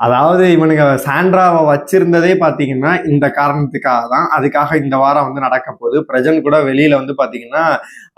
அதாவது இவனுங்க சாண்ட்ராவை வச்சிருந்ததே பார்த்தீங்கன்னா இந்த காரணத்துக்காக தான் அதுக்காக இந்த வாரம் வந்து நடக்க போகுது. பிரஜன் கூட வெளியில வந்து பார்த்தீங்கன்னா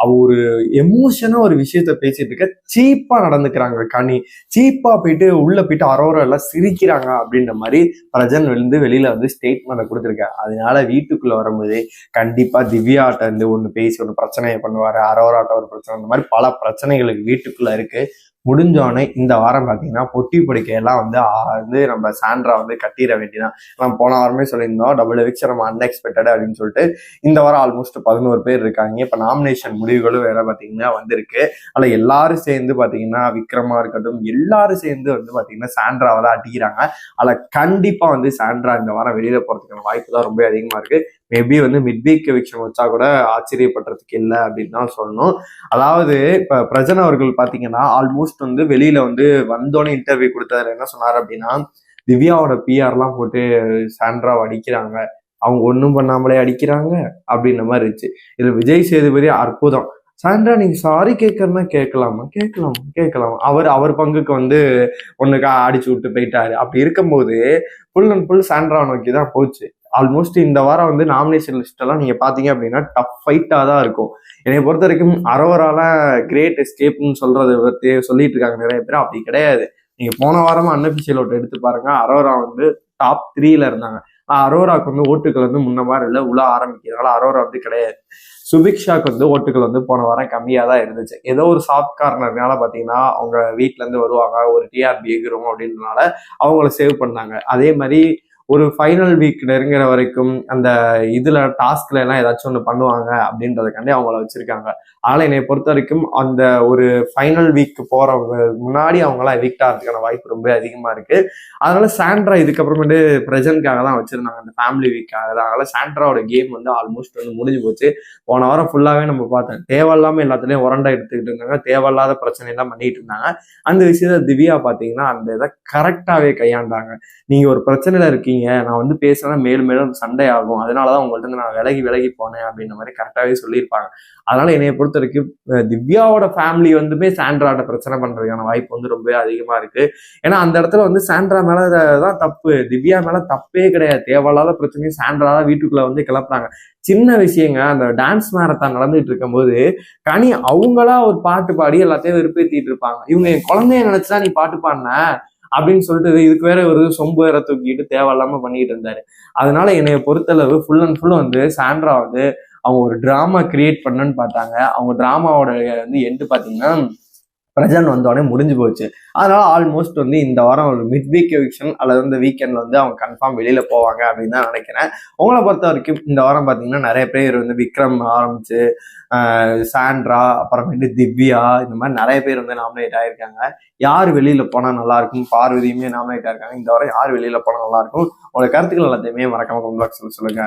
அவ ஒரு எமோஷனா ஒரு விஷயத்த பேசிட்டு இருக்க சீப்பா நடந்துக்கிறாங்க கனி. சீப்பா போயிட்டு உள்ள போயிட்டு அரோரா எல்லாம் சிரிக்கிறாங்க அப்படின்ற மாதிரி பிரஜன் வந்து வெளியில வந்து ஸ்டேட்மெண்ட் கொடுத்துருக்க. அதனால வீட்டுக்குள்ள வரும்போது கண்டிப்பா திவ்யாட்ட வந்து ஒன்று பேசி ஒன்று பிரச்சனையை பண்ணுவாரு. அரோராட்ட ஒரு பிரச்சனை அந்த மாதிரி பல பிரச்சனைகளுக்கு வீட்டுக்குள்ள இருக்கு. முடிஞ்சோடனே இந்த வாரம் பார்த்தீங்கன்னா பொட்டி படுக்கையெல்லாம் வந்து வந்து நம்ம சாண்ட்ரா வந்து கட்டிட வேண்டியதான் நம்ம போன வாரமே சொல்லியிருந்தோம் டபுள் எவிக்ஸ் நம்ம அன்எக்ஸ்பெக்டட் அப்படின்னு சொல்லிட்டு. இந்த வாரம் ஆல்மோஸ்ட் பதினோரு பேர் இருக்காங்க. இப்போ நாமினேஷன் முடிவுகளும் வேற பார்த்தீங்கன்னா வந்திருக்கு. அதில் எல்லாரும் சேர்ந்து பார்த்தீங்கன்னா விக்ரமா இருக்கட்டும் எல்லாரும் சேர்ந்து வந்து பார்த்தீங்கன்னா சாண்ட்ராவை தான் அடிக்கிறாங்க. அதில் கண்டிப்பாக வந்து சாண்ட்ரா இந்த வாரம் வெளியில் போகிறதுக்கான வாய்ப்பு தான் ரொம்ப அதிகமாக இருக்கு. மேபி வந்து மிட் வீக் எவிக்ஷன் வச்சா கூட ஆச்சரியப்படுறதுக்கு இல்லை அப்படின்னு தான் சொல்லணும். அதாவது இப்போ பிரஜன் அவர்கள் பார்த்தீங்கன்னா ஆல்மோஸ்ட் வந்து வெளியில வந்து வந்தோடனே இன்டர்வியூ கொடுத்தாரு. என்ன சொன்னார் அப்படின்னா திவ்யாவோட பிஆர்லாம் போட்டு சாண்ட்ராவை அடிக்கிறாங்க. அவங்க ஒன்றும் பண்ணாமலே அடிக்கிறாங்க அப்படின்ற மாதிரி இருந்துச்சு. இதுல விஜய் சேதுபதி அற்புதம். சாண்ட்ரா நீங்க சாரி கேட்கறனா கேட்கலாமா? கேட்கலாமா? கேட்கலாமா? அவர் அவர் பங்குக்கு வந்து ஒண்ணுக்கா அடிச்சு விட்டு போயிட்டாரு. அப்படி இருக்கும்போது ஃபுல் அண்ட் ஃபுல் சாண்ட்ரா நோக்கி தான் போச்சு. ஆல்மோஸ்ட் இந்த வாரம் வந்து நாமினேஷன் லிஸ்ட் எல்லாம் நீங்க பாத்தீங்க அப்படின்னா டஃப் ஃபைட்டா தான் இருக்கும். என்னை பொறுத்த வரைக்கும் அரோவரால கிரேட் எஸ்கேப்னு சொல்றதை பத்தி சொல்லிட்டு இருக்காங்க நிறைய பேர். அப்படி கிடையாது. நீங்க போன வாரமா அன்அபிஷியல் ஓட்டு எடுத்து பாருங்க. அரோரா வந்து டாப் த்ரீல இருந்தாங்க. ஆனா, அரோராக்கு வந்து ஓட்டுகள் வந்து முன்ன மாதிரி இல்லை உள்ள ஆரம்பிக்கிறதுனால அரோரா வந்து கிடையாது. சுபிக்ஷாக்கு வந்து ஓட்டுகள் வந்து போன வாரம் கம்மியா தான் இருந்துச்சு. ஏதோ ஒரு சாஃப்ட் கார்னர்னால பாத்தீங்கன்னா அவங்க வீட்டிலேருந்து இருந்து வருவாங்க. ஒரு டிஆர்பி எகிரும் அப்படின்றனால அவங்கள சேவ் பண்ணாங்க. அதே மாதிரி ஒரு ஃபைனல் வீக் நெருங்குற வரைக்கும் அந்த இதுல டாஸ்க்ல எல்லாம் ஏதாச்சும் ஒன்று பண்ணுவாங்க அப்படின்றதுக்காண்டி அவங்கள வச்சிருக்காங்க. அதனால என்னை பொறுத்த வரைக்கும் அந்த ஒரு ஃபைனல் வீக் போற முன்னாடி அவங்களாம் எவிக்ட் ஆகிறதுக்கான வாய்ப்பு ரொம்ப அதிகமா இருக்கு. அதனால சாண்ட்ரா இதுக்கப்புறமேட்டு பிரசன்ட்காக தான் வச்சிருந்தாங்க. அந்த ஃபேமிலி வீக்காக தான். அதனால சாண்ட்ராவோட கேம் வந்து ஆல்மோஸ்ட் வந்து முடிஞ்சு போச்சு. போன வாரம் ஃபுல்லாவே நம்ம பார்த்தோம். தேவையில்லாம எல்லாத்துலயும் உரண்டா எடுத்துக்கிட்டு இருந்தாங்க. தேவையில்லாத பிரச்சனை எல்லாம் பண்ணிட்டு இருந்தாங்க. அந்த விஷயத்த திவ்யா பாத்தீங்கன்னா அந்த இதை கரெக்டாவே கையாண்டாங்க. நீங்க ஒரு பிரச்சனையில இருக்கீங்க நான் வந்து பேசினா மேலும் மேலும் சண்டை ஆகும் அதனாலதான் உங்கள்ட்ட நான் விலகி விலகி போனேன் அப்படின்ற மாதிரி கரெக்டாவே சொல்லியிருப்பாங்க. அதனால என்னைய பொறுத்த வரைக்கும் திவ்யாவோட ஃபேமிலி வந்துமே சாண்ட்ராட்ட பிரச்சனை பண்றதுக்கான வாய்ப்பு வந்து ரொம்ப அதிகமா இருக்கு. ஏன்னா அந்த இடத்துல வந்து சாண்ட்ரா மேல தான் தப்பு. திவ்யா மேல தப்பே கிடையாது. தேவையில்லாத பிரச்சனையும் சாண்ட்ரா தான் வீட்டுக்குள்ள வந்து கிளப்புறாங்க. சின்ன விஷயங்க. அந்த டான்ஸ் மேரத்தான் நடந்துட்டு இருக்கும்போது கனி அவங்களா ஒரு பாட்டு பாடி எல்லாத்தையும் வெறுப்பேத்திட்டு இருப்பாங்க. இவங்க என் குழந்தைய நினைச்சுதான் நீ பாட்டு பாடின. அப்படின்னு சொல்லிட்டு இதுக்கு வேற ஒரு சொம்பு வேற தூக்கிட்டு தேவையில்லாம பண்ணிட்டு இருந்தாரு. அதனால என்னைய பொறுத்தளவு ஃபுல் அண்ட் ஃபுல் வந்து சாண்ட்ரா வந்து அவங்க ஒரு டிராமா கிரியேட் பண்ணுன்னு பார்த்தாங்க. அவங்க டிராமாவோட வந்து எண்டு பார்த்தீங்கன்னா பிரசன்ட் வந்தோடனே முடிஞ்சு போச்சு. அதனால ஆல்மோஸ்ட் வந்து இந்த வாரம் ஒரு மிட் வீக் எவிக்ஷன் அல்லது இந்த வீக்கெண்ட்ல வந்து அவங்க கன்ஃபார்ம் வெளியில போவாங்க அப்படின்னு தான் நினைக்கிறேன். உங்களை பொறுத்த வரைக்கும் இந்த வாரம் பார்த்தீங்கன்னா நிறைய பேர் வந்து விக்ரம் ஆரம்பிச்சு சாண்ட்ரா அப்புறமேட்டு திவ்யா இந்த மாதிரி நிறைய பேர் வந்து நாமினேட் ஆயிருக்காங்க. யார் வெளியில போனா நல்லா இருக்கும்? பார்வதியுமே நாமினேட் ஆயிருக்காங்க. இந்த வாரம் யார் வெளியில போனா நல்லா இருக்கும்? உங்களோட கருத்துக்கள் எல்லாத்தையுமே மறக்காம கமெண்ட் பாக்ஸ்ல சொல்லுங்க.